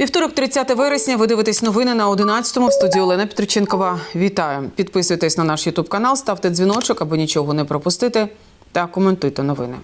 Вівторок, 30 вересня. Ви дивитесь новини на 11-му. В студії Олена Петриченкова. Вітаю! Підписуйтесь на наш Ютуб канал, ставте дзвіночок, аби нічого не пропустити, та коментуйте новини.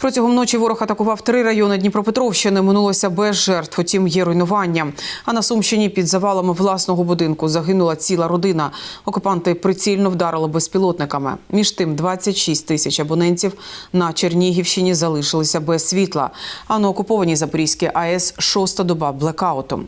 Протягом ночі ворог атакував три райони Дніпропетровщини. Минулося без жертв. Утім, є руйнування. А на Сумщині під завалами власного будинку загинула ціла родина. Окупанти прицільно вдарили безпілотниками. Між тим, 26 тисяч абонентів на Чернігівщині залишилися без світла. А на окупованій Запорізькій АЕС шоста доба блекауту.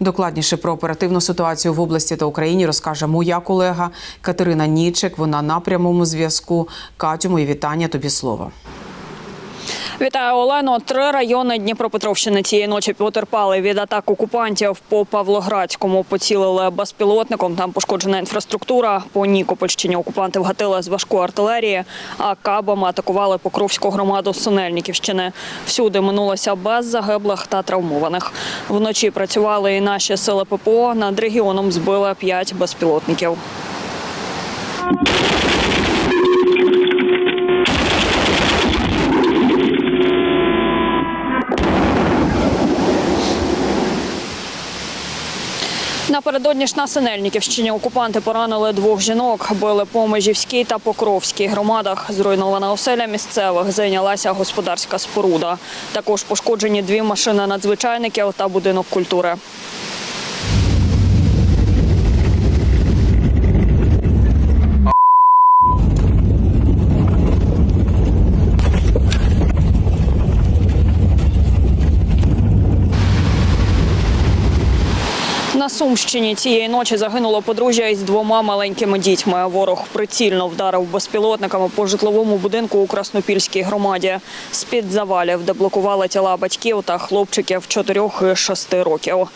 Докладніше про оперативну ситуацію в області та Україні розкаже моя колега Катерина Нічик. Вона на прямому зв'язку. Катю, мої вітання. Тобі слово. Вітаю Олено. Три райони Дніпропетровщини цієї ночі потерпали від атак окупантів по Павлоградському. Поцілили безпілотником. Там пошкоджена інфраструктура. По Нікопольщині окупанти вгатили з важкої артилерії, а кабами атакували Покровську громаду Синельниківщини. Всюди минулося без загиблих та травмованих. Вночі працювали і наші сили ППО. Над регіоном збили п'ять безпілотників. Напередодні ж на Синельниківщині окупанти поранили двох жінок, били по Межівській та Покровській громадах. Зруйнована оселя місцевих, зайнялася господарська споруда. Також пошкоджені дві машини надзвичайників та будинок культури. Сумщині цієї ночі загинуло подружжя із двома маленькими дітьми. Ворог прицільно вдарив безпілотниками по житловому будинку у Краснопільській громаді. З-під завалів, де блокували тіла батьків та хлопчиків 4 і 6 років.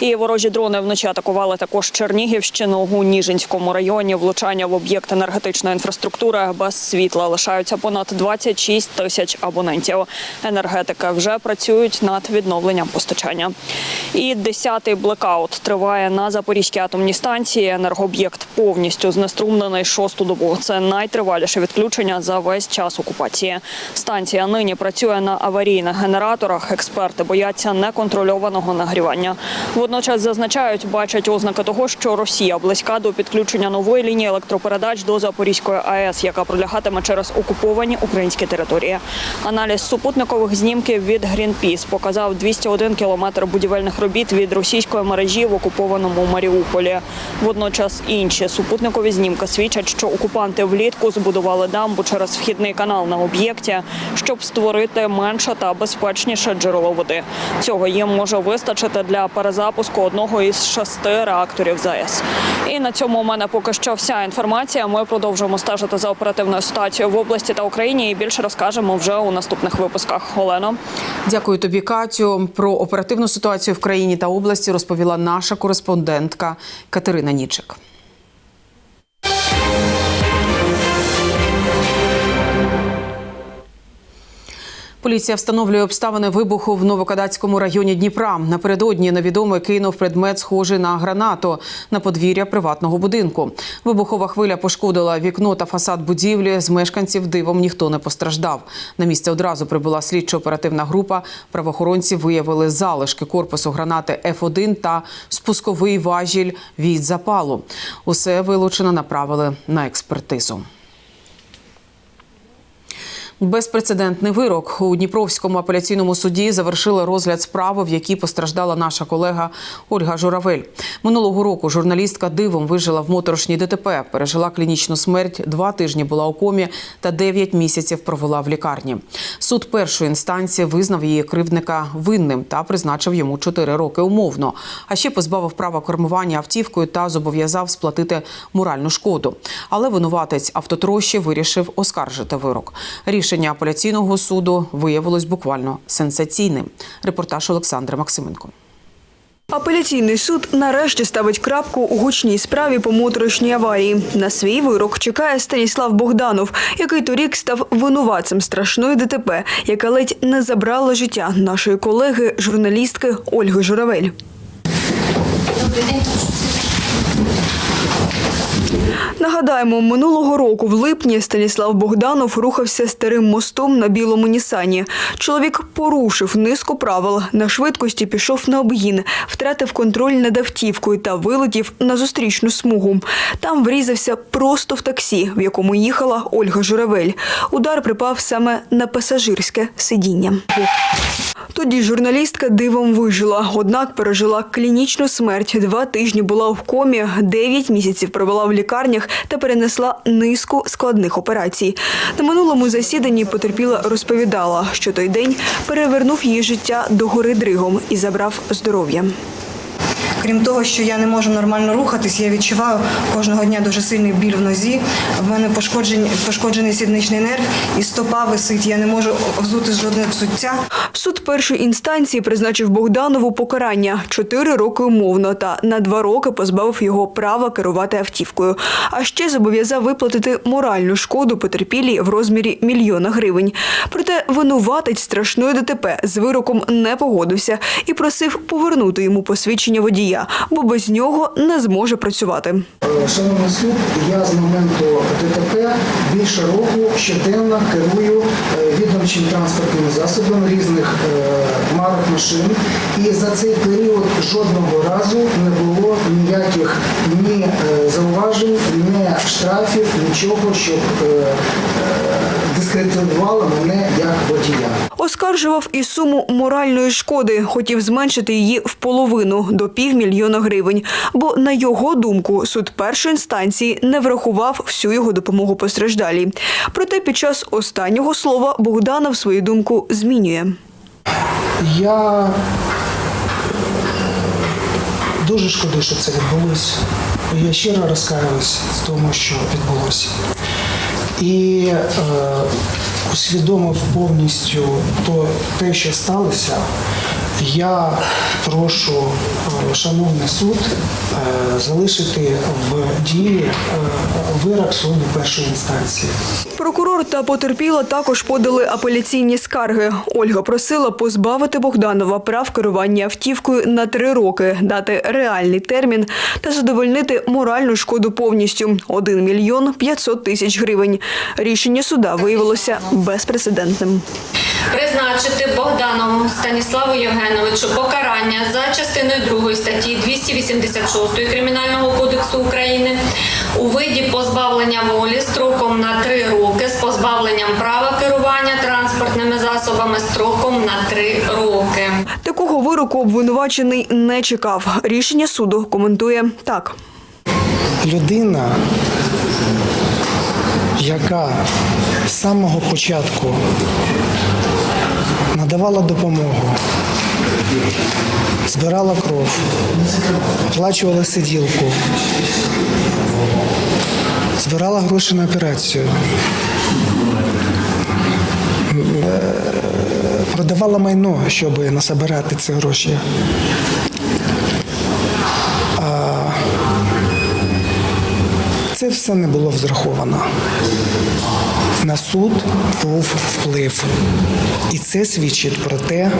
І ворожі дрони вночі атакували також Чернігівщину у Ніжинському районі. Влучання в об'єкт енергетичної інфраструктури без світла лишаються понад 26 тисяч абонентів. Енергетики вже працюють над відновленням постачання. І 10-й блекаут триває на Запорізькій атомній станції. Енергооб'єкт повністю знеструмлений шосту добу. Це найтриваліше відключення за весь час окупації. Станція нині працює на аварійних генераторах. Експерти бояться неконтрольованого нагрівання. Водночас зазначають, бачать ознаки того, що Росія близька до підключення нової лінії електропередач до Запорізької АЕС, яка пролягатиме через окуповані українські території. Аналіз супутникових знімків від Greenpeace показав 201 кілометр будівельних робіт від російської мережі в окупованому Маріуполі. Водночас інші супутникові знімки свідчать, що окупанти влітку збудували дамбу через вхідний канал на об'єкті, щоб створити менше та безпечніше джерело води. Цього їм може вистачити для перезапуску одного із шести реакторів ЗАЕС. І на цьому у мене поки що вся інформація. Ми продовжуємо стежити за оперативною ситуацією в області та Україні і більше розкажемо вже у наступних випусках. Олено. Дякую тобі, Катю. Про оперативну ситуацію в країні та області розповіла наша кореспондентка Катерина Нічик. Поліція встановлює обставини вибуху в Новокадацькому районі Дніпра. Напередодні невідомий кинув предмет, схожий на гранату на подвір'я приватного будинку. Вибухова хвиля пошкодила вікно та фасад будівлі. З мешканців дивом ніхто не постраждав. На місце одразу прибула слідчо-оперативна група. Правоохоронці виявили залишки корпусу гранати Ф1 та спусковий важіль від запалу. Усе вилучено направили на експертизу. Безпрецедентний вирок у Дніпровському апеляційному суді завершили розгляд справи, в якій постраждала наша колега Ольга Журавель. Минулого року журналістка дивом вижила в моторошній ДТП, пережила клінічну смерть, два тижні була у комі та дев'ять місяців провела в лікарні. Суд першої інстанції визнав її кривдника винним та призначив йому чотири роки умовно. А ще позбавив права кермування автівкою та зобов'язав сплатити моральну шкоду. Але винуватець автотрощі вирішив оскаржити вирок. Рішення апеляційного суду виявилось буквально сенсаційним. Репортаж Олександра Максименко. Апеляційний суд нарешті ставить крапку у гучній справі по моторошній аварії. На свій вирок чекає Станіслав Богданов, який торік став винуватцем страшної ДТП, яка ледь не забрала життя нашої колеги, журналістки Ольги Журавель. Нагадаємо, минулого року в липні Станіслав Богданов рухався старим мостом на білому Нісані. Чоловік порушив низку правил. На швидкості пішов на обгін, втратив контроль над автівкою та вилетів на зустрічну смугу. Там врізався просто в таксі, в якому їхала Ольга Журавель. Удар припав саме на пасажирське сидіння. Тоді журналістка дивом вижила, однак пережила клінічну смерть. Два тижні була в комі, дев'ять місяців провела в лікарнях та перенесла низку складних операцій. На минулому засіданні потерпіла розповідала, що той день перевернув її життя до гори дригом і забрав здоров'я. Крім того, що я не можу нормально рухатись, я відчуваю кожного дня дуже сильний біль в нозі. В мене пошкоджений, пошкоджений сідничний нерв і стопа висить. Я не можу взути жодне взуття. Суд першої інстанції призначив Богданову покарання чотири роки умовно та на два роки позбавив його права керувати автівкою. А ще зобов'язав виплатити моральну шкоду потерпілій в розмірі мільйона гривень. Проте винуватець страшної ДТП з вироком не погодився і просив повернути йому посвідчення водія, бо без нього не зможе працювати. Шановний суд, я з моменту ДТП більше року щоденно керую е, відомчим транспортними засобами різних е, марок машин. І за цей період жодного разу не було ніяких ні е, зауважень, ні штрафів, нічого, щоб е, е, мене як водія. Оскаржував і суму моральної шкоди, хотів зменшити її в половину до півмільйона гривень. Бо на його думку суд першої інстанції не врахував всю його допомогу постраждалій. Проте під час останнього слова Богданов свою думку змінює. Я дуже шкодую, що це відбулося. Я щиро розкаюсь в тому, що відбулося. І е, усвідомив повністю то, те, що сталося. Я прошу е, шановний суд е, залишити в дії е, вирок суду першої інстанції. Прокурор та потерпіла також подали апеляційні скарги. Ольга просила позбавити Богданова прав керування автівкою на три роки, дати реальний термін та задовольнити моральну шкоду повністю 1 мільйон 500 тисяч гривень. Рішення суда виявилося безпрецедентним. Призначити Богданову Станіславу Євгеновичу покарання за частиною 2 статті 286 Кримінального кодексу України у виді позбавлення волі строком на 3 роки з позбавленням права керування транспортними засобами строком на 3 роки. Такого вироку обвинувачений не чекав. Рішення суду коментує так. людина, яка з самого початку надавала допомогу, збирала кров, оплачувала сиділку, збирала гроші на операцію, продавала майно, щоб насобирати ці гроші. Це все не було взраховано. На суд був вплив. І це свідчить про те,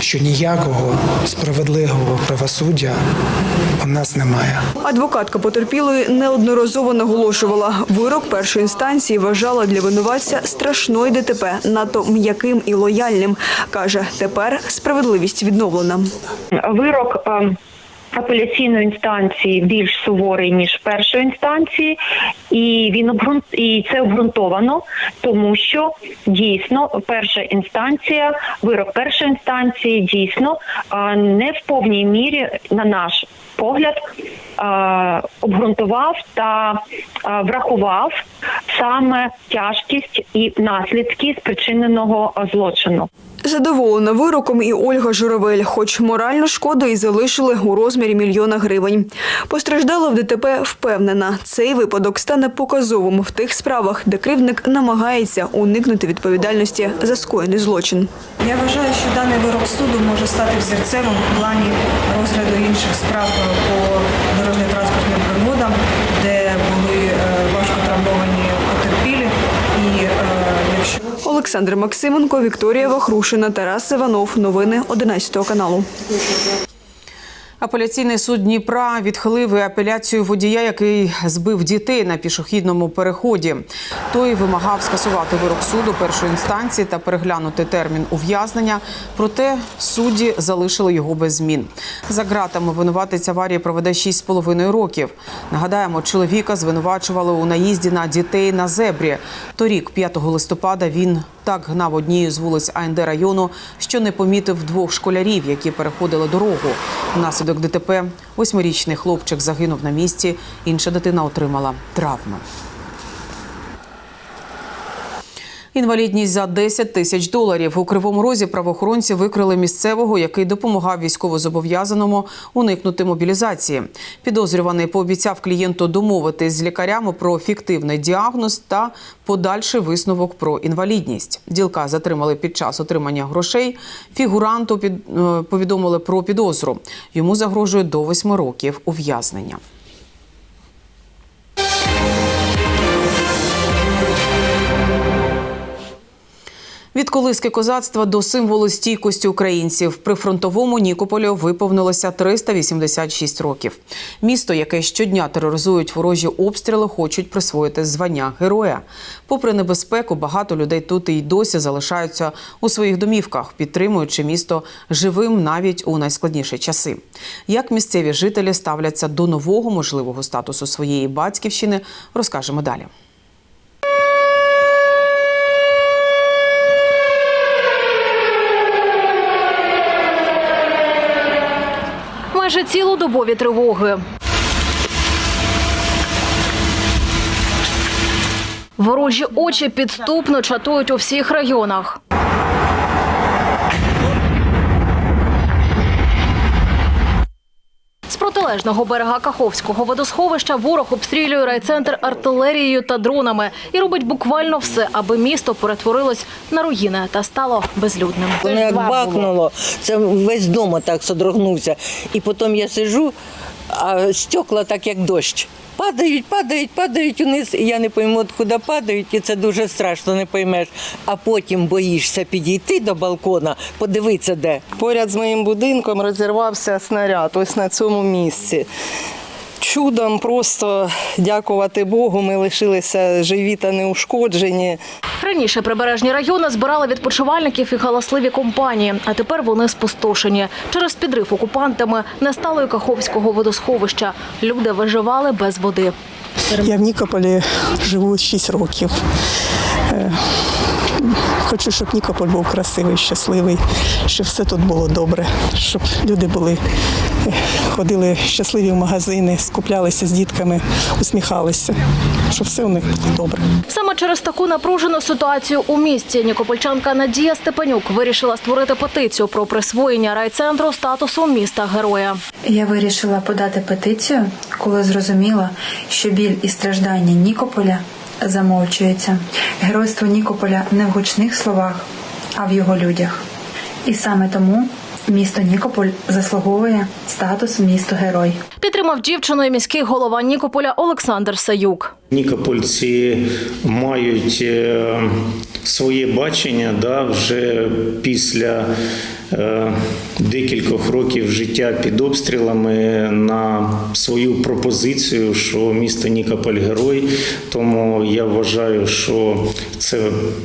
що ніякого справедливого правосуддя у нас немає. Адвокатка потерпілої неодноразово наголошувала, вирок першої інстанції вважала для винуватця страшної ДТП, надто м'яким і лояльним. Каже, тепер справедливість відновлена. вирок е, апеляційної інстанції більш суворий ніж першої інстанції, і він обґрунт і це обґрунтовано, тому що дійсно перша інстанція, вирок першої інстанції дійсно не в повній мірі на наш погляд е, обґрунтував та е, врахував саме тяжкість і наслідки спричиненого злочину. Задоволена вироком і Ольга Журавель, хоч моральну шкоду і залишили у розмірі мільйона гривень. Постраждала в ДТП впевнена, цей випадок стане показовим в тих справах, де кривдник намагається уникнути відповідальності за скоєний злочин. Я вважаю, що даний вирок суду може стати взірцем в плані розгляду інших справ по дорожньо-транспортним пригодам, де були е, важко травмовані потерпілі. І е, якщо Олександр Максименко, Вікторія Вахрушина, Тарас Іванов. Новини 11 каналу. Апеляційний суд Дніпра відхилив апеляцію водія, який збив дітей на пішохідному переході. Той вимагав скасувати вирок суду першої інстанції та переглянути термін ув'язнення. Проте судді залишили його без змін. За ґратами винуватець аварії проведе 6,5 років. Нагадаємо, чоловіка звинувачували у наїзді на дітей на зебрі. Торік, 5 листопада, він так гнав однією з вулиць АНД району, що не помітив двох школярів, які переходили дорогу. Внаслідок ДТП восьмирічний хлопчик загинув на місці. Інша дитина отримала травми. Інвалідність за 10 тисяч доларів у кривому розі правоохоронці викрили місцевого, який допомагав військовозобов'язаному уникнути мобілізації. Підозрюваний пообіцяв клієнту домовитись з лікарями про фіктивний діагноз та подальший висновок про інвалідність. Ділка затримали під час отримання грошей. Фігуранту під е, повідомили про підозру. Йому загрожує до 8 років ув'язнення. Від колиски козацтва до символу стійкості українців при фронтовому Нікополю виповнилося 386 років. Місто, яке щодня тероризують ворожі обстріли, хочуть присвоїти звання героя. Попри небезпеку, багато людей тут і досі залишаються у своїх домівках, підтримуючи місто живим навіть у найскладніші часи. Як місцеві жителі ставляться до нового можливого статусу своєї батьківщини, розкажемо далі. Майже цілодобові тривоги. Ворожі очі підступно чатують у всіх районах. Протилежного берега Каховського водосховища ворог обстрілює райцентр артилерією та дронами і робить буквально все, аби місто перетворилось на руїни та стало безлюдним. Воно як бахнуло, це весь дом так содрогнувся. І потім я сижу, а стекла так як дощ. Падають, падають, падають униз, і я не пойму, откуда падають, і це дуже страшно, не поймеш. А потім боїшся підійти до балкона, подивитися де. Поряд з моїм будинком розірвався снаряд ось на цьому місці. Чудом просто дякувати Богу, ми лишилися живі та неушкоджені. Раніше прибережні райони збирали відпочивальників і галасливі компанії, а тепер вони спустошені. Через підрив окупантами не стало і Каховського водосховища. Люди виживали без води. Я в Нікополі живу 6 років. Хочу, щоб Нікополь був красивий, щасливий, щоб все тут було добре, щоб люди були, е, ходили щасливі в магазини, скуплялися з дітками, усміхалися, щоб все у них було добре. Саме через таку напружену ситуацію у місті нікопольчанка Надія Степанюк вирішила створити петицію про присвоєння райцентру статусу міста героя. Я вирішила подати петицію, коли зрозуміла, що біль і страждання Нікополя замовчується. Геройство Нікополя не в гучних словах, а в його людях. І саме тому місто Нікополь заслуговує статус місто герой. Підтримав дівчину і міський голова Нікополя Олександр Саюк. Нікопольці мають е, своє бачення да, вже після декількох років життя під обстрілами на свою пропозицію, що місто Нікополь герой. Тому я вважаю, що це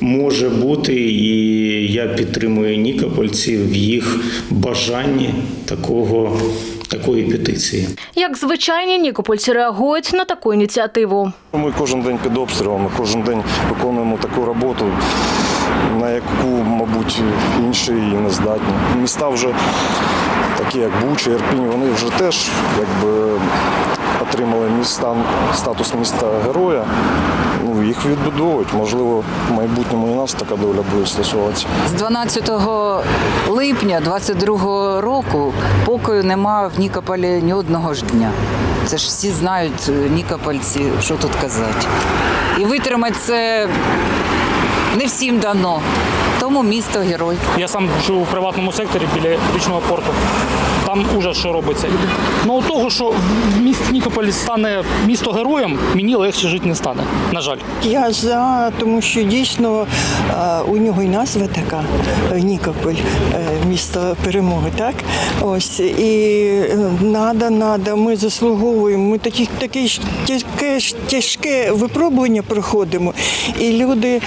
може бути, і я підтримую нікопольців в їх бажанні такого, такої петиції. Як звичайні нікопольці реагують на таку ініціативу. Ми кожен день під обстрілами, кожен день виконуємо таку роботу, на яку, мабуть, інші і не здатні. Міста вже такі, як Буча, Ірпінь, вони вже теж якби отримали міста, статус міста героя. Ну, їх відбудовують. Можливо, в майбутньому і нас така доля буде стосуватися. З 12 липня 22 року покою нема в Нікополі ні одного ж дня. Це ж всі знають, е, нікопольці, що тут казати. І витримати це не всім дано. Тому місто герой. Я сам живу в приватному секторі біля річного порту. Там уже що робиться. Ну того, що в місті Нікополь стане місто героєм, мені легше жити не стане. На жаль. Я за, тому що дійсно е, у нього і назва така е, Нікополь, е, місто перемоги, так? Ось і надо, надо, ми заслуговуємо. Ми такі таке ж тяжке, тяжке випробування проходимо, і люди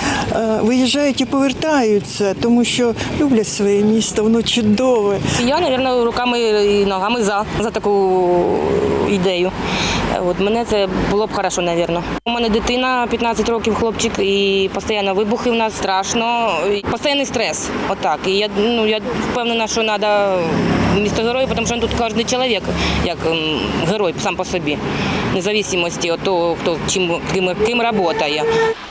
виїжджають і повертаються, тому що люблять своє місто, воно чудове. Я, мабуть, руками і ногами за, за таку ідею. От мене це було б хорошо, мабуть. У мене дитина 15 років, хлопчик, і постійно вибухи в нас страшно. Постійний стрес. Отак. І я, ну, я впевнена, що треба місто героїв, тому що тут кожен чоловік як ем, герой сам по собі, незалежності від того, хто чим ким, ким працює.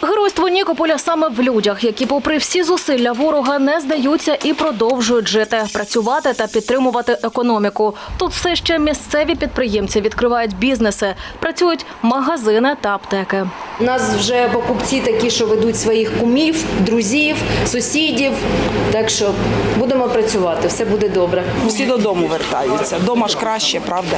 Геройство Нікополя саме в людях, які, попри всі зусилля ворога, не здаються і продовжують жити, працювати та підтримувати економіку. Тут все ще місцеві підприємці відкривають бізнеси, працюють магазини та аптеки. У нас вже покупці такі, що ведуть своїх кумів, друзів, сусідів. Так що будемо працювати, все буде добре. Всі додому вертаються. Дома ж краще, правда?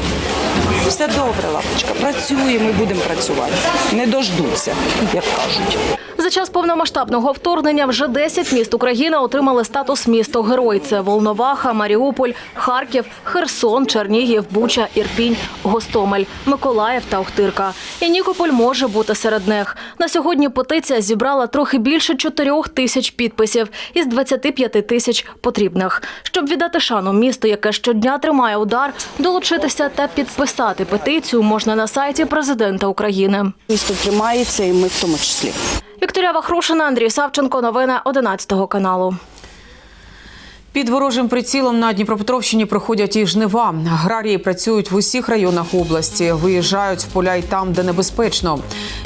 Все добре, лапочка. Працюємо і будемо працювати. Не дождуться, як кажуть. За час повномасштабного вторгнення вже 10 міст України отримали статус місто герой. Це Волноваха, Маріуполь, Харків, Херсон, Чернігів, Буча, Ірпінь, Гостомель, Миколаїв та Охтирка. І Нікополь може бути серед них. На сьогодні петиція зібрала трохи більше 4 тисяч підписів із 25 тисяч потрібних. Щоб віддати шану місту, яке щодня тримає удар, долучитися та підписати петицію можна на сайті президента України. Місто тримається, і ми в тому числі. Вікторія Вахрушина, Андрій Савченко. Новини 11 каналу. Під ворожим прицілом на Дніпропетровщині проходять і жнива. Аграрії працюють в усіх районах області, виїжджають в поля й там, де небезпечно.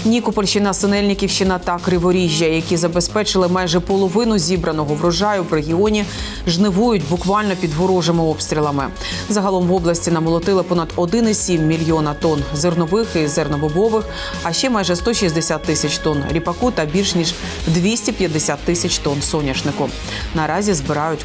Нікопольщина, Синельниківщина та Криворіжжя, які забезпечили майже половину зібраного врожаю в регіоні, жнивують буквально під ворожими обстрілами. Загалом в області намолотили понад 1,7 мільйона тонн зернових і зернобобових, а ще майже 160 тисяч тонн ріпаку та більш ніж 250 тисяч тонн соняшнику. Наразі збирають